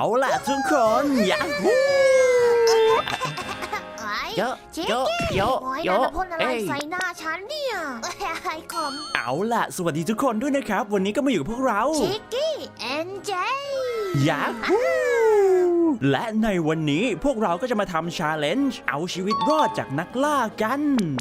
เอาล่ะทุกคนยาฮูไอ้เยอะชิคเยอะกี้เยอะโอ้ยเยนายอะมาพ่นอะไรเอ้ยใส่หน้าฉันเนี่ยไอ้คอมเอาล่ะ สวัสดีทุกคนด้วยนะครับ วันนี้ก็มาอยู่กับพวกเราชิคกี้เอ็นเจยาฮู และในวันนี้พวกเราก็จะมาทำชาเลนจ์เอาชีวิตรอดจากนักล่ากัน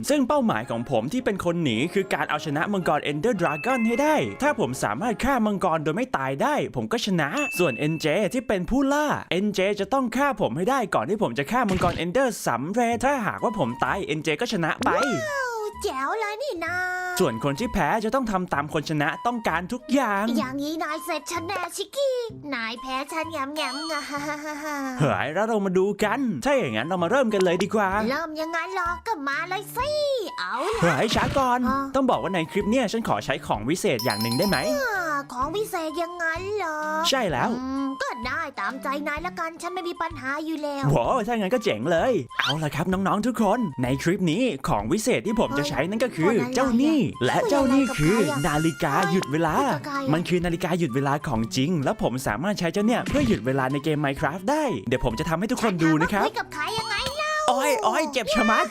ซึ่งเป้าหมายของผมที่เป็นคนหนีคือการเอาชนะมังกร Ender Dragon ให้ได้ ถ้าผมสามารถฆ่ามังกรโดยไม่ตายได้ ผมก็ชนะ ส่วน NJ ที่เป็นผู้ล่า NJ จะต้องฆ่าผมให้ได้ก่อนที่ผมจะฆ่ามังกร Ender สำเร็จถ้าหากว่าผมตาย NJ ก็ชนะไป ว้าวแจ๋วเลยนี่นา ส่วนคนที่แพ้จะต้องทำตามคนชนะต้องการทุกอย่าง อย่างนี้นายเสร็จฉันแน่ชิคกี้ นายแพ้ฉันแงมแงมงะฮ่าฮ่าฮ่าฮ่าเฮ้ยแล้วเรามาดูกัน ถ้าอย่างนั้นเรามาเริ่มกันเลยดีกว่า เริ่มยังไงหรอก็มาเลยสิ เอาล่ะเฮ้ยช้าก่อนอะต้องบอกว่าในคลิปเนี่ยฉันขอใช้ของวิเศษอย่างหนึ่งได้ไหม ของพิเศษยังไงเหรอใช่แล้ว อืมก็ได้ตามใจนายละกันฉันไม่มีปัญหาอยู่แล้วโว้ถ้างั้นก็เจ๋งเลย เอาละครับน้องๆทุกคน ในคลิปนี้ของวิเศษที่ผมจะใช้นั่นก็คือพูดอะไรเจ้านี่และเจ้านี่คือพูดอะไรกับใครอะนาฬิกาหยุดเวลาพูดกับใครอะมันคือนาฬิกาหยุดเวลาของจริง แล้วผมสามารถใช้เจ้าเนี่ยเพื่อหยุดเวลาในเกม Minecraft ได้ เดี๋ยวผมจะทำให้ทุกคนดูนะครับ ถามว่าคุยกับใครยังไงเล่าอ้อยอ้อยเจ็บชะมัด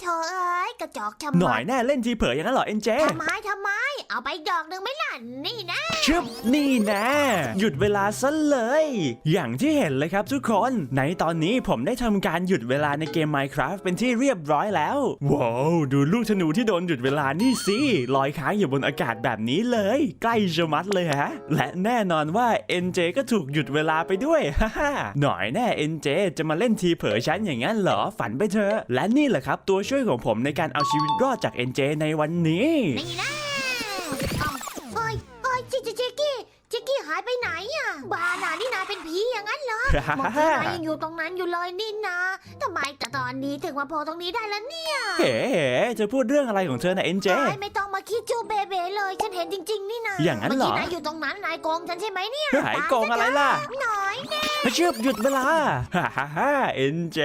โถเอ้ยกระจอกชะหน่มัอยดแน่เล่นทีเผยอย่างนั้นเหรอเอ็นเจ ทำไมทำไม เอาไปดอกหนึ่งไหม่ล่ะนี่นะ ชึบนี่แน่หยุดเวลาซะเลย อย่างที่เห็นเลยครับทุกคน ในตอนนี้ผมได้ทำการหยุดเวลาในเกม Minecraft เป็นที่เรียบร้อยแล้ว ว้าว ดูลูกธนูที่โดนหยุดเวลานี่สิลอยค้างอยู่บนอากาศแบบนี้เลย ใกล้จะมัดเลยฮะ และแน่นอนว่า NJ ก็ถูกหยุดเวลาไปด้วย ฮ่าฮ่าหน่อยแน่ NJ จะมาเล่นทีเผยฉันอย่างนั้นเหรอฝันไปเถอะและนี่แหละครับตัวช่วยของผมในการเอาชีวิตรอดจาก NJ ในวันนี้ นี่นะ เอายไปไหนอะบ้าน่ะนี่นายเป็นผีอย่างนั้นเหรอบอกที่นายยังอยู่ตรงนั้นอยู่เลยนี่นะทำไมแต่ตอนนี้ถึงมาโผล่ตรงนี้ได้แล้วเนี่ยเฮ้เธอพูดเรื่องอะไรของเธอนะ NJ นายไม่ต้องมาคิดจูเบเบเลยฉันเห็นจริง ๆ นี่นะอย่างนั้นเหรอเมื่อกี้นายอยู่ตรงนั้นนายโกงฉันใช่ไหมเนี่ยหายโกงอะไรล่ะหน่อยมาเชือบหยุดเวลาฮ่าฮ่าฮ่าเอ็นเจ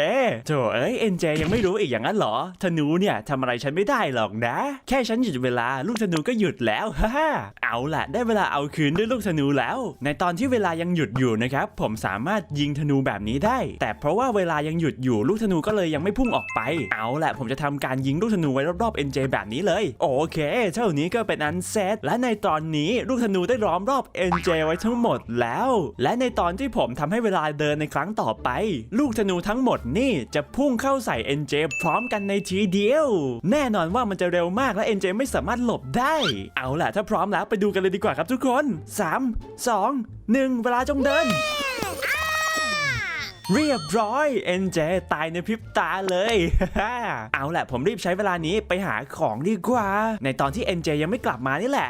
โถเอ้ยเอ็นเจยังไม่รู้อีกอย่างนั้นเหรอธนูเนี่ยทำอะไรฉันไม่ได้หรอกนะ แค่ฉันหยุดเวลาลูกธนูก็หยุดแล้วฮ่าฮ่าเอาล่ะ ได้เวลาเอาคืนด้วยลูกธนูแล้วในตอนที่เวลายังหยุดอยู่นะครับผมสามารถยิงธนูแบบนี้ได้ แต่เพราะว่าเวลายังหยุดอยู่ลูกธนูก็เลยยังไม่พุ่งออกไป เอาล่ะผมจะทำการยิงลูกธนูไว้รอบๆ NJ แบบนี้เลย โอเค เท่านี้ก็เป็นอันเซตและในตอนนี้ลูกธนูได้ล้อมรอบ NJ ไว้ทั้งหมดแล้ว และในตอนที่ผมทำให้เวลาเดินในครั้งต่อไป ลูกธนูทั้งหมดนี่จะพุ่งเข้าใส่ NJ พร้อมกันในทีเดียว แน่นอนว่ามันจะเร็วมากและ NJ ไม่สามารถหลบได้ เอาล่ะถ้าพร้อมแล้วไปดูกันเลยดีกว่าครับทุกคน 3 2 1 เวลาจงเดิน เรียบร้อย NJ ตายในพริบตาเลย เอาแหละผมรีบใช้เวลานี้ไปหาของดีกว่า ในตอนที่ NJ ยังไม่กลับมานี่แหละ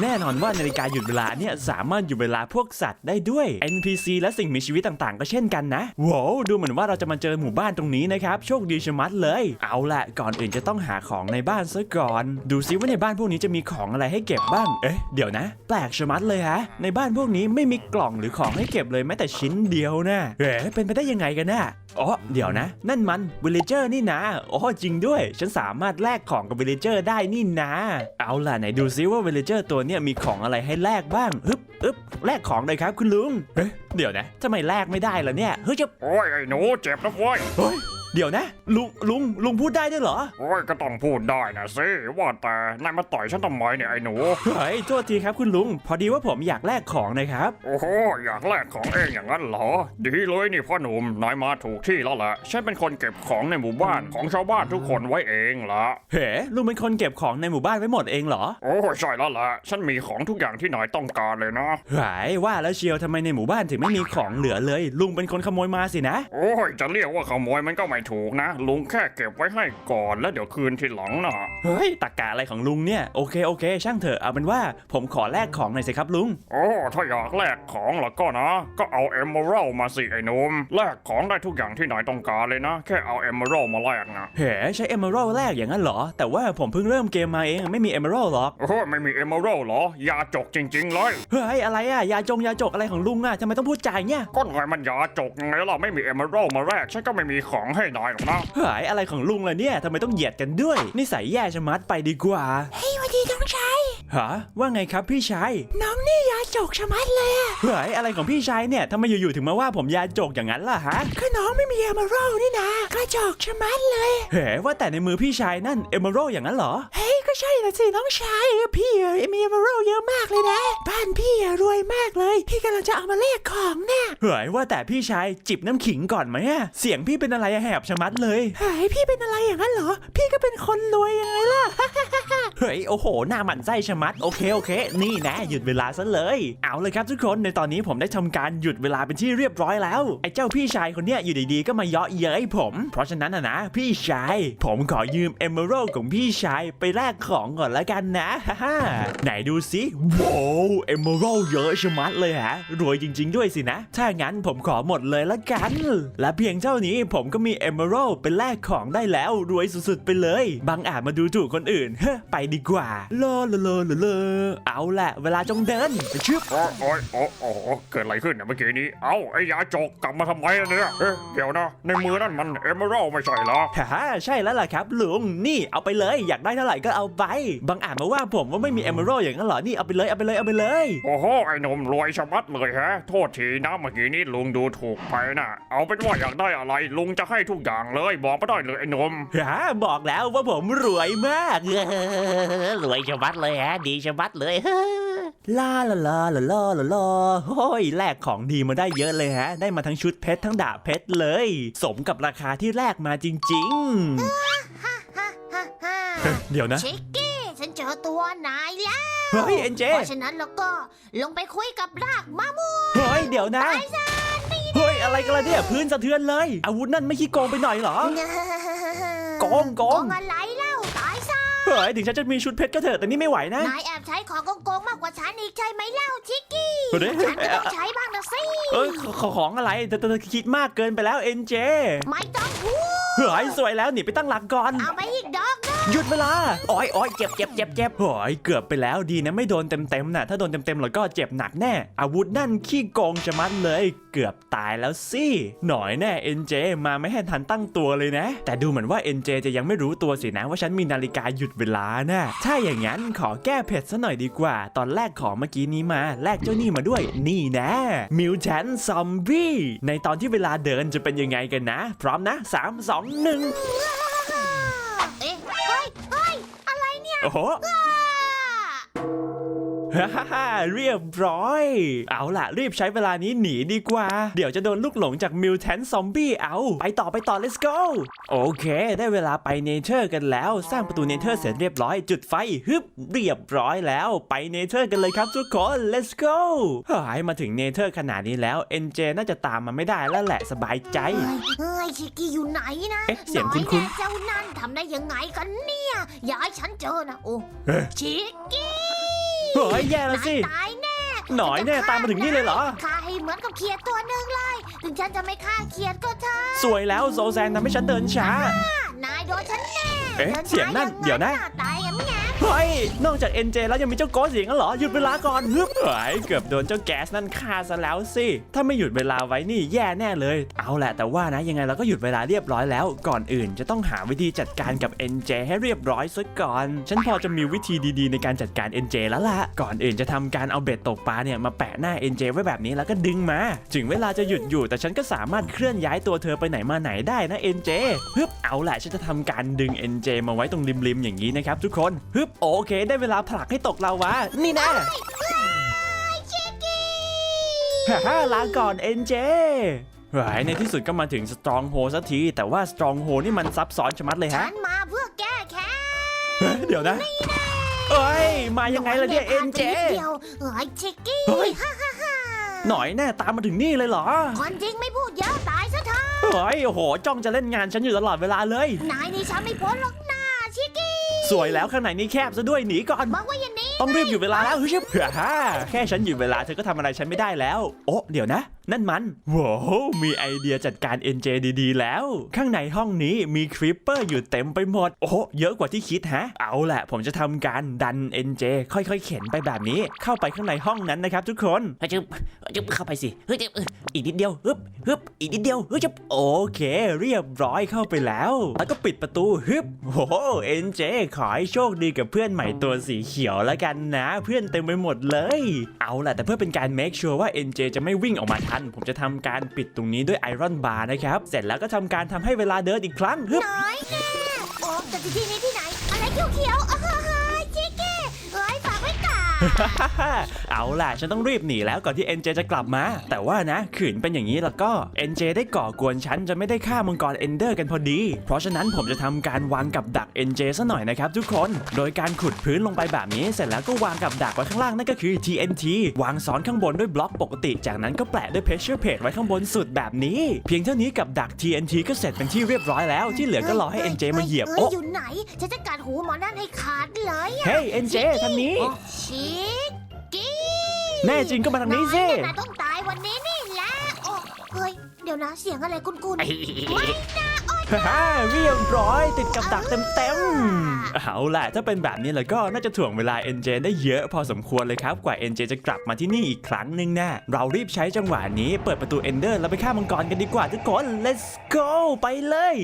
แน่นอนว่านาฬิกาหยุดเวลาเนี่ยสามารถหยุดเวลาพวกสัตว์ได้ด้วย NPC และสิ่งมีชีวิตต่างๆ ก็เช่นกันนะว้าวดูเหมือนว่าเราจะมาเจอหมู่บ้านตรงนี้นะครับ โชคดีชะมัดเลย เอาละก่อนอื่นจะต้องหาของในบ้านซะก่อน ดูซิว่าในบ้านพวกนี้จะมีของอะไรให้เก็บบ้าง เอ๊ะเดี๋ยวนะ แปลกชะมัดเลยฮะ ในบ้านพวกนี้ไม่มีกล่องหรือของให้เก็บเลยแม้แต่ชิ้นเดียวนะเอ๊ะเป็นไปได้ยังไงกันน่ะอ๋อเดี๋ยวนะ นั่นมันวิลเลเจอร์นี่นะอ๋อจริงด้วย ฉันสามารถแลกของกับวิลเลเจอร์ได้นี่นะ เอาล่ะไหนดูซิว่าวิลเลเจอร์ตัวเนี้ยมีของอะไรให้แลกบ้างฮึบอึบแลกของเลยครับคุณลุงเฮ้ยเดี๋ยวนะทำไมแลกไม่ได้ล่ะเนี่ยเฮ้ยจะโอ้ยไอ้หนูเจ็บนะเว้ยเฮ้ย เดี๋ยวนะ ลุงลุงลุงพูดได้ด้วยเหรอ โอ้ยก็ต้องพูดได้นะสิว่าแต่นายมาต่อยฉันทำไมเนี่ยไอ้หนูเฮ้ยโทษทีครับคุณลุง พอดีว่าผมอยากแลกของนะครับ โอ้โหอยากแลกของเองอย่างนั้นเหรอ ดีเลยนี่พ่อหนุ่มนายมาถูกที่แล้วแหละฉันเป็นคนเก็บของในหมู่บ้านของชาวบ้านทุกคนไว้เองละเฮ้ลุงเป็นคนเก็บของในหมู่บ้านไว้หมดเองเหรอ โอ้ยใช่แล้วล่ะฉันมีของทุกอย่างที่นายต้องการเลยนะหายว่าแล้วเชียวทำไมในหมู่บ้านถึงไม่มีของเหลือเลย ลุงเป็นคนขโมยมาสินะ โอ้ยจะเรียกว่าขโมยมันก็ไม่ถูกนะ ลุงแค่เก็บไว้ให้ก่อนแล้วเดี๋ยวคืนทีหลังนะเฮ้ยตากกาอะไรของลุงเนี่ย โอเคโอเค ช่างเถอะเอาเป็นว่าผมขอแลกของหน่อยสิครับลุง โอ้ถ้าอยากแลกของแล้วก็นะ ก็เอาเอมเมอรัลมาสิไอ้หนุ่มแลกของได้ทุกอย่างที่นายต้องการเลยนะ แค่เอาเอมเมอรัลมาแลกนะเฮ้ใช้เอเมอรัลแลกอย่างนั้นเหรอ แต่ว่าผมเพิ่งเริ่มเกมมาเองไม่มีเอเมอรัลหรอกโอ้โหไม่มีเอมเมอรัลเหรอยาจกจริงๆเลยเฮ้ยอะไรอะยาจงยาจกอะไรของลุงอะทำไมต้องพูดจาอย่างเนี่ยก็หน่อยมันยาจกไงล่ะไม่มีเอมเมอรัลมาแลกฉันก็ไม่มีของให้นายหรอกนะเฮ้ยอะไรของลุงล่ะเนี่ยทำไมต้องเหยียดกันด้วยนิสัยแย่ชะมัดไปดีกว่า เฮ้ยวันดีต้องใช้ ฮะว่าไงครับพี่ชายน้องนี่ยาจกชะมัดเลยอะเฮ้ยอะไรของพี่ชายเนี่ยทำไมอยู่ๆถึงมาว่าผมยาจกอย่างนั้นล่ะฮะก็น้องไม่มีเอเมอรัลนี่นะกระจอกชะมัดเลย เฮ้ว่าแต่ในมือพี่ชายนั่นเอเมอรัลอย่างนั้นเหรอเฮ้ยก็ใช่นะสิน้องชายพี่อะมีเอเมอรัลเยอะมากเลยนะ บ้านพี่อะรวยมากเลย พี่กำลังจะเอามาแลกของเนี่ยเฮ้ยว่าแต่พี่ชายจิบน้ำขิงก่อนไหมอะเสียงพี่เป็นอะไรอะแหบชะมัดเลยเฮ้ยพี่เป็นอะไรอย่างนั้นเหรอ พี่ก็เป็นคนรวยยังไงล่ะเฮ้ยโอ้โหหน้าหมันไส้ชะมัดโอเคโอเค นี่นะหยุดเวลาซะเลย เอาเลยครับทุกคนในตอนนี้ผมได้ทำการหยุดเวลาเป็นที่เรียบร้อยแล้วไอ้เจ้าพี่ชายคนเนี้ยอยู่ดีๆก็มาเยาะเย้ยผม เพราะฉะนั้นนะนะพี่ชาย ผมขอยืมเอ e เมอรัลของพี่ชายไปแลกของก่อนละกันนะฮ่าฮไหนดูสิว้าวเอ e เมอรัลเยอะชะมัดเลยฮะรวยจริง ๆ ด้วยสินะ ถ้างั้นผมขอหมดเลยละกัน และเพียงเท่านี้ผมก็มีเอ e เมอรัลไปแลกของได้แล้วรวยสุดๆไปเลย บางอาจมาดูถูกคนอื่นเฮ้ไปดีกว่าโลโลโลลโลเอาแหละเวลาจงเดินไปชึบโอ้โอ้ยโอ้โอ้โหเกิดอะไรขึ้นเนี่ยเมื่อกี้นี้ เอ้าไอ้ยาจกกลับมาทำไมอะเนี่ยเอ๊ะเดี๋ยวนะ ในมือนั่นมันเอเมอรัลไม่ใช่เหรอฮ่าใช่แล้วล่ะครับลุงนี่เอาไปเลยอยากได้เท่าไหร่ก็เอาไปบางอาจมาว่าผมว่าไม่มีเอ e เมอรัลอย่างนั้นเหรอนี่เอาไปเลยเอาไปเลยเอาไปเลยโอ้โหไอ้หนมรวยชะมัดเลยฮะ โทษทีนะเมื่อกี้นี้ลุงดูถูกไปนะเอาเป็นว่าอยากได้อะไรลุงจะให้ทุกอย่างเลยบอกมาได้เลยไอ้หนมฮ่าบอกแล้วว่าผมรวยมากรวยชะมัดเลยฮะดีชะมัดเลยลาลาลาลาลาลาลาโอ้ยแลกของดีมาได้เยอะเลยฮะ ได้มาทั้งชุดเพชรทั้งดาบเพชรเลย สมกับราคาที่แลกมาจริงฮ่าฮ่าฮ่าๆ เดี๋ยวนะ ชิกกี้ฉันเจอตัวนายแล้วเฮ้ยเอ็นเจเพราะฉะนั้นแล้วก็ลงไปคุยกับรากมะม่วงเฮ้ยเดี๋ยวนะ เฮ้ยอะไรกันล่ะเนี่ยพื้นสะเทือนเลย อาวุธนั่นไม่ขี้โกงไปหน่อยเหรอ โกงโกงอะไร ฮ้ยถึงฉันจะมีชุดเพชรก็เถอะแต่นี่ไม่ไหวนะนายแอบใช้ของโกงๆมากกว่าฉันอีกใช่ไหมเล่าชิกกี้เฮ้ยฉันก็ต้องใช้บ้างนะสิเอ้ยขขของอะไรเธอเธอเธอคิดมากเกินไปแล้วเอ็นเจไม่ต้องพูดเฮ้ยสวยแล้วหนีไปตั้งหลักก่อนเอาไปอีกดอกนะ หยุดเวลาอ้อยอ้อยเจ็บเจ็บเจ็บเจ็บโอ้ยเกือบไปแล้วดีนะไม่โดนเต็มเต็มนะถ้าโดนเต็มเต็มเราก็เจ็บหนักแน่ อาวุธนั่นขี้กองจะมัดเลย เกือบตายแล้วสิหน่อยแน่เอ็นเจมาไม่ให้ทันตั้งตัวเลยนะ แต่ดูเหมือนว่าเอ็นเจจะยังไม่รู้ตัวสินะว่าฉันมีนาฬิกาหยุดเวลานะ่ะถ้าอย่างนั้นขอแก้เผ็ดซะหน่อยดีกว่า ตอนแรกของเมื่อกี้นี้มาแลกเจ้านี่มาด้วย นี่นะ มิวแชนซอมบี้ในตอนที่เวลาเดินจะเป็นยังไงกันนะ พร้อมนะ 3 2 1 อ ฮ่าฮ่าฮ่าเรียบร้อย เอาล่ะ รีบใช้เวลานี้หนีดีกว่า เดี๋ยวจะโดนลูกหลงจากมิวแทนซอมบี้เอา ไปต่อไปต่อ let's go โอเค ได้เวลาไปเนเธอร์กันแล้ว สร้างประตูเนเธอร์เสร็จเรียบร้อย จุดไฟฮึบเรียบร้อยแล้ว ไปเนเธอร์กันเลยครับทุกคน let's go หายมาถึงเนเธอร์ขนาดนี้แล้วเอ็นเจน่าจะตามมาไม่ได้แล้วแหละสบายใจ เฮ้ยเฮ้ยชิกกี้อยู่ไหนนะเอ๊ะเสียงคุ้นๆน้อยแน่เจ้านั่นทำได้ยังไงกันเนี่ยอย่าให้ฉันเจอนะโอ้เอ๊ะชิกกี้ เฮ้ยแย่แล้วสินายตายแน่หน่อยแน่ตามมาถึงนี่เลยเหรอ ฆ่าให้เหมือนกับเขียดตัวหนึ่งเลย ถึงฉันจะไม่ฆ่าเขียดก็เถอะสวยแล้วโซแซนทำให้ฉันเดินช้า นายโดนฉันแน่เอ๊ะดิช้าเสียงนั่นอาเดี๋ยวนะ ตายอย่างแง่ เฮ้ย นอกจาก NJ แล้วยังมีเจ้าโกสอีกงั้นเหรอ หยุดเวลาก่อนฮึบเฮ้ยเกือบโดนเจ้าแก๊สนั่นฆ่าซะแล้วสิ ถ้าไม่หยุดเวลาไว้นี่แย่แน่เลย เอาแหละแต่ว่านะยังไงเราก็หยุดเวลาเรียบร้อยแล้ว ก่อนอื่นจะต้องหาวิธีจัดการกับ NJ ให้เรียบร้อยซะก่อน ฉันพอจะมีวิธีดีๆในการจัดการ NJ แล้วล่ะ ก่อนอื่นจะทำการเอาเบ็ดตกปลาเนี่ยมาแปะหน้า NJ ไว้แบบนี้แล้วก็ดึงมา ถึงเวลาจะหยุดอยู่ แต่ฉันก็สามารถเคลื่อนย้ายตัวเธอไปไหนมาไหนได้นะ NJ ฮึบเอาแหละฉันจะทำการดึง NJ มาไว้ตรงริมๆอย่างนี้นะครับทุกคนฮึบโอเค ได้เวลาผลักให้ตกลาวานี่นะฮ่าฮ่าลาก่อน NJ เฮ้ยในที่สุดก็มาถึง Strong h o สักที แต่ว่า Strong h o นี่มันซับซ้อนชะมัดเลยฉัฮะนมาเพื่อแก้แค้นเฮ้ยเดี๋ยวนะเอ้ย มายังไงล่ะเนี่ยผ่าไป NJ นิดเดียวเฮ้ยชิกกี้เฮ้ยฮ่าฮ่าฮ่าหน่อยแน่ตามมาถึงนี่เลยเหรอคนจริงไม่พูดเยอะตายซะเถอะเฮ้ยโอ้โหจ้องจะเล่นงานฉันอยู่ตลอดเวลาเลย นายนี่ฉันไม่พ้นหรอกนะชิกกี้ สวยแล้วข้างในนี่แคบซะด้วยหนีก่อนบอกว่าอย่างนี้ต้องรีบหยุดเวลาแล้วเฮ้ยเพื่อฮ่าแค่ฉันหยุดเวลาเธอก็ทำอะไรฉันไม่ได้แล้ว โอ้เดี๋ยวนะ นั่นมันว้าวมีไอเดียจัดการ NJ ดีๆ แล้ว ข้างในห้องนี้มีคริปเปอร์อยู่เต็มไปหมด โอ้โหเยอะกว่าที่คิดฮะ เอาแหละผมจะทำการดัน NJ ค่อยๆ เข็นไปแบบนี้ เข้าไปข้างในห้องนั้นนะครับทุกคนเฮ้ยจึ๊บจึ๊บเข้าไปสิเฮ้ยจึ๊บอีกนิดเดียวฮึบฮึบอีกนิดเดียวเฮ้ยจึ๊บโอเค เรียบร้อยเข้าไปแล้ว แล้วก็ปิดประตูฮึบโอ้โห NJ ขอให้โชคดีกับเพื่อนใหม่ตัวสีเขียวแล้วกันนะ เพื่อนเต็มไปหมดเลย เอาล่ะแต่เพื่อเป็นการ make sure ว่า NJ จะไม่วิ่งออกมาทันผมจะทำการปิดตรงนี้ด้วยไอรอนบาร์นะครับ เสร็จแล้วก็ทำการทำให้เวลาเดินอีกครั้งฮึบน้อยแน่โอ้แต่ที่นี่ที่ไหน อะไรเขียวๆ เอาล่ะ ฉันต้องรีบหนีแล้วก่อนที่ NJ จะกลับมา แต่ว่านะขืนเป็นอย่างนี้แล้วก็ NJ ได้ก่อกวนฉันจะไม่ได้ฆ่ามังกรเอนเดอร์กันพอดี เพราะฉะนั้นผมจะทำการวางกับดัก NJ ซะหน่อยนะครับทุกคน โดยการขุดพื้นลงไปแบบนี้ เสร็จแล้วก็วางกับดักไว้ข้างล่างนั่นก็คือ TNT วางซ้อนข้างบนด้วยบล็อกปกติ จากนั้นก็แปะด้วย pressure plate ไว้ข้างบนสุดแบบนี้ เพียงเท่านี้กับดัก TNT ก็เสร็จเป็นที่เรียบร้อยแล้วที่เหลือก็รอให้ NJ มาเหยียบอ้โอ้อยู่ไหนฉันจะกัดหูหมอนั่นให้ขาดเลยอะเฮ้ย NJ ทางนี้ชิกกี้แน่จริงก็มาทางนี้สิอยเยนายต้องตายวันนี้นี่แหละโอ้เฮ้ย เดี๋ยวนะเสียงอะไรกุนๆฮ่าเรียบร้อยติดกับดักเต็มๆเอาล่ะถ้าเป็นแบบนี้แล้วก็น่าจะถ่วงเวลา NJ ได้เยอะพอสมควรเลยครับ กว่า NJ จะกลับมาที่นี่อีกครั้งหนึ่งนะเรารีบใช้จังหวะนี้เปิดประตู Ender แล้วไปฆ่ามังกรกันดีกว่าทุกคน let's go ไปเลย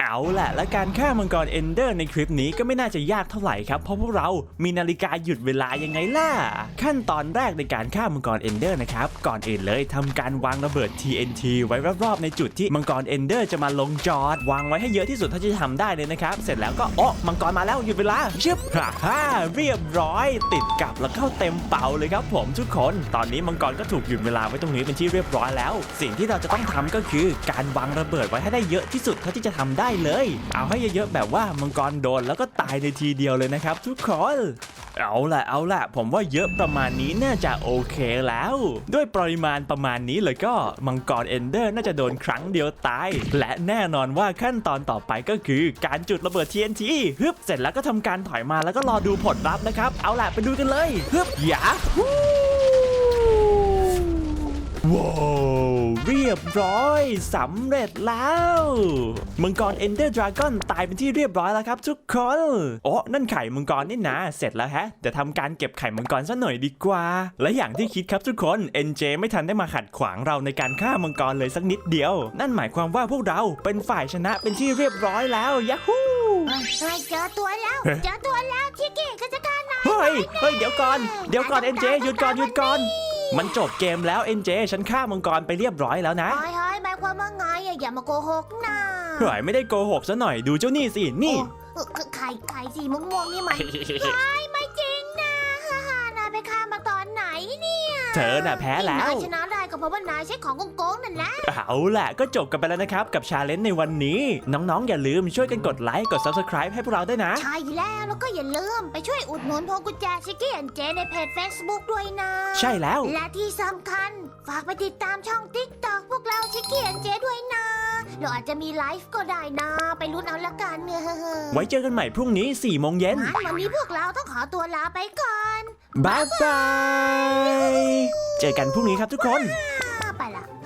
เอาละและการฆ่ามังกร Ender ในคลิปนี้ก็ไม่น่าจะยากเท่าไหร่ครับเพราะพวกเรามีนาฬิกาหยุดเวลายังไงล่ะ ขั้นตอนแรกในการฆ่ามังกร Ender นะครับก่อนอื่นเลยทำการวางระเบิด TNT ไว้รอบๆในจุดที่มังกร Ender จะมาลงจอด วางไว้ให้เยอะที่สุดเท่าที่จะทำได้เลยนะครับ เสร็จแล้วก็โอ้มังกรมาแล้วหยุดเวลาชึบฮ่าฮ่าเรียบร้อย ติดกับแล้วเข้าเต็มเป่าเลยครับผมทุกคน ตอนนี้มังกรก็ถูกหยุดเวลาไว้ตรงนี้เป็นที่เรียบร้อยแล้ว สิ่งที่เราจะต้องทำก็คือ การวางระเบิดไว้ให้ได้เยอะที่สุดเท่าที่จะทำได้ได้เลย เอาให้เยอะๆแบบว่ามังกรโดนแล้วก็ตายในทีเดียวเลยนะครับ ทุกคนเอาละเอาละผมว่าเยอะประมาณนี้น่าจะโอเคแล้ว ด้วยปริมาณประมาณนี้เลยก็มังกรเอนเดอร์น่าจะโดนครั้งเดียวตาย และแน่นอนว่าขั้นตอนต่อไปก็คือการจุดระเบิด TNT ฮึบเสร็จแล้วก็ทำการถอยมาแล้วก็รอดูผลลัพธ์นะครับ เอาละไปดูกันเลยฮึบยาฮูว้าว เรียบร้อยสำเร็จแล้วมังกรเอนเดอร์ดราก้อนตายเป็นที่เรียบร้อยแล้วครับทุกคนโอ้นั่นไข่มังกรนี่นะ เสร็จแล้วฮะเดี๋ยวทำการเก็บไข่มังกรซะหน่อยดีกว่า และอย่างที่คิดครับทุกคน NJ ไม่ทันได้มาขัดขวางเราในการฆ่ามังกรเลยสักนิดเดียว นั่นหมายความว่าพวกเราเป็นฝ่ายชนะเป็นที่เรียบร้อยแล้วยาฮูเฮ้ยเฮ้ยเจอตัวแล้วเจอตัวแล้วชิกกี้ข้าจะการนายเฮ้ยเฮ้ยเดี๋ยวก่อนเดี๋ยวก่อน NJ หยุดก่อนหยุดก่อน มันจบเกมแล้ว NJ ฉันฆ่ามังกรไปเรียบร้อยแล้วนะเฮ้ยเฮ้ยหมายความว่าไงอะอย่ามาโกหกนะเฮ้ยไม่ได้โกหกซะหน่อยดูเจ้านี่สินี่โอ้เออไข่ไข่สีม่วงๆนี่มันไม่ไม่จริงนะฮ่าฮ่านายไปฆ่ามาตอนไหนเนี่ยเธอน่ะแพ้แล้นายวชนะได้ก็เพราะว่านายใช้ของโกงๆนั่นแหละเอาล่ะก็จบกันไปแล้วนะครับกับชาเลนจ์ในวันนี้ น้องๆ อย่าลืมช่วยกันกดไลค์กด Subscribe ให้พวกเราด้วยนะ ใช่แล้วแล้วก็อย่าลืมไปช่วยอุดหนุนพวงกุญแจชิกกี้แอนเจในเพจ Facebook ด้วยนะ ใช่แล้ว และที่สำคัญ ฝากไปติดตามช่อง TikTok พวกเราชิคกี้แอนเจด้วยนะ เราอาจจะมีไลฟ์ก็ได้นะ ไปลุ้นเอาละกันเนอะไว้เจอกันใหม่พรุ่งนี้4โมงเย็นงั้นวันนี้พวกเราต้องขอตัวลาไปก่อนบายบาย เจอกันพรุ่งนี้ครับทุกคนบ